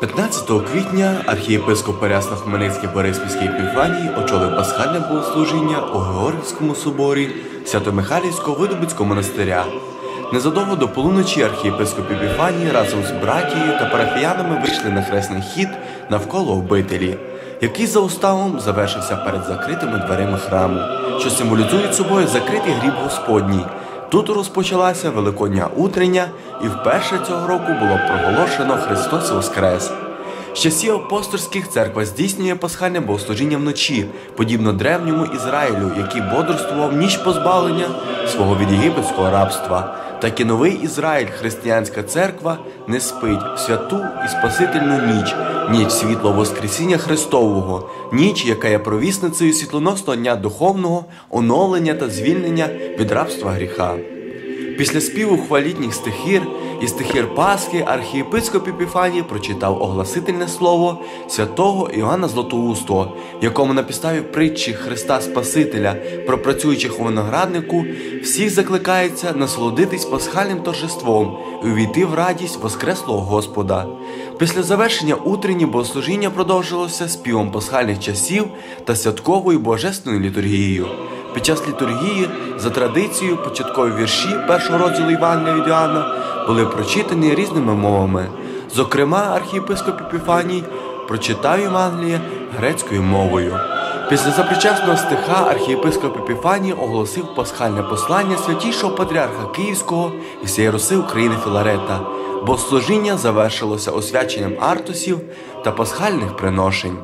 15 квітня архієпископ Переяслав-Хмельницький Бориспільський Епіфаній очолив пасхальне богослужіння у Георгівському соборі Свято-Михайлівського Видобицького монастиря. Незадовго до полуночі архієпископ Епіфаній разом з братією та парафіянами вийшли на хресний хід навколо обителі, який за уставом завершився перед закритими дверима храму, що символізують собою закритий гріб Господній. Тут розпочалася Великодня утрення, і вперше цього року було проголошено Христос Воскрес. З часів апостольських церква здійснює пасхальне богослужіння вночі, подібно древньому Ізраїлю, який бодрствував ніч позбавлення свого від єгипетського рабства. Так і новий Ізраїль, християнська церква, не спить. Святу і спасительну ніч, ніч світло Воскресіння Христового, ніч, яка є провісницею світлоносного дня духовного, оновлення та звільнення від рабства гріха. Після співу хвалітніх стихір і стихір Пасхи архієпископ Епіфаній прочитав огласительне слово святого Іоанна Златоустого, якому на підставі притчі Христа Спасителя про працюючих у винограднику всіх закликається насолодитись пасхальним торжеством і увійти в радість Воскреслого Господа. Після завершення утренні богослужіння продовжилося співом пасхальних часів та святковою божественною літургією. Під час літургії, за традицією, початкові вірші першого розділу Івангелія від Іоанна були прочитані різними мовами. Зокрема, архієпископ Епіфаній прочитав Євангеліє грецькою мовою. Після запричасного стиха архієпископ Епіфаній оголосив пасхальне послання святішого патріарха Київського і всієї Руси України Філарета, бо служіння завершилося освяченням артусів та пасхальних приношень.